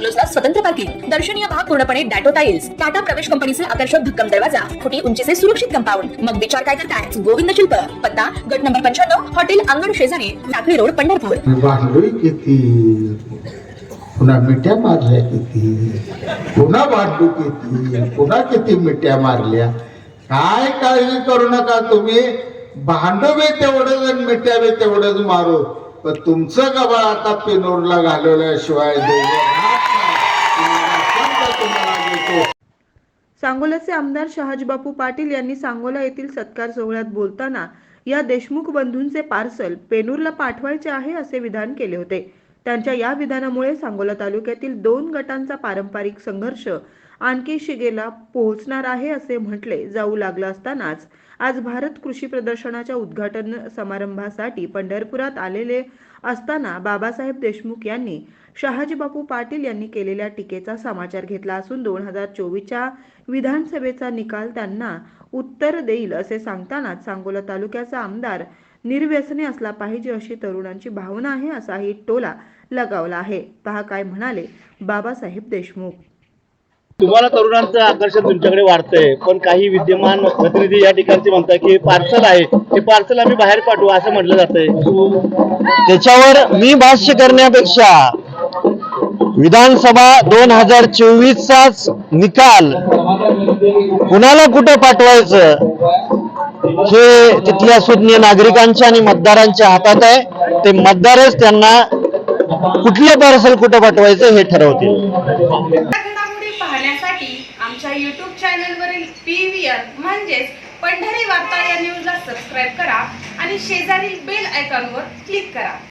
बंगलोजला स्वतंत्र पार्किंग. दर्शनीय भाग पूर्णपणे डॅटो टाइल्स टाटा प्रवेश कंपनीचे आकर्षक भक्कम दरवाजा. खोटी उंचीचे सुरक्षित कंपाऊंड. मग विचार काय करताय? गोविंद शिल्प. पत्ता गट नंबर पंच्याण्णव हॉटेल अंगण शेजारी टाकळी रोड पंढरपूर. पुन्हा मिठ्या मारल्या किती? पुन्हा भांडू किती? पुन्हा किती मिठ्या मारल्या? काय काळजी करू नका तुम्ही. भांडवे तेवढंच आणि मिठ्यावे तेवढंच मारू. पण तुमचं गबाळ आता पिनोरला घालवल्याशिवाय देऊ सांगोल्याचे आमदार शहाजीबापू पाटील यांनी सांगोला येथील सत्कार सोहळ्यात बोलताना या देशमुख बंधूंचे पार्सल पेनूरला पाठवायचे आहे असे विधान केले होते. त्यांच्या या विधानामुळे सांगोला तालुक्यातील दोन गटांचा पारंपरिक संघर्ष आणखी शिगेला पोहोचणार आहे असे म्हटले जाऊ लागलं असतानाच आज भारत कृषी प्रदर्शनाच्या उद्घाटन समारंभासाठी पंढरपुरात आलेले असताना बाबासाहेब देशमुख यांनी शहाजीबापू पाटील यांनी केलेल्या टीकेचा समाचार घेतला असून दोन हजार चोवीसच्या विधानसभेचा निकाल त्यांना उत्तर देईल असे सांगतानाच सांगोला तालुक्याचा आमदार निर्व्यसनी असला पाहिजे अशी तरुणांची भावना आहे असाही टोला लगावला आहे. पहा काय म्हणाले बाबासाहेब देशमुख. तुम्हाला तरुणांचं आकर्षण तुमच्याकडे वाढतंय पण काही विद्यमान प्रतिनिधी या ठिकाणचे म्हणतात की पार्सल आहे ते पार्सल आम्ही बाहेर पाठवू असं म्हटलं जातंय. त्याच्यावर मी भाष्य करण्यापेक्षा विधानसभा दोन हजार चोवीसचाच निकाल कुणाला कुठं पाठवायचं? हे तिथल्या सुज्ञ नागरिकांच्या आणि मतदारांच्या हातात आहे. ते मतदारच त्यांना कुठलं पार्सल कुठं पाठवायचं हे ठरवतील. पाहण्यासाठी आमच्या युट्यूब चॅनलवरील पी व्ही म्हणजेच पंढरी वार्ता या न्यूजला सबस्क्राईब करा आणि शेजारील बेल आयकॉनवर क्लिक करा.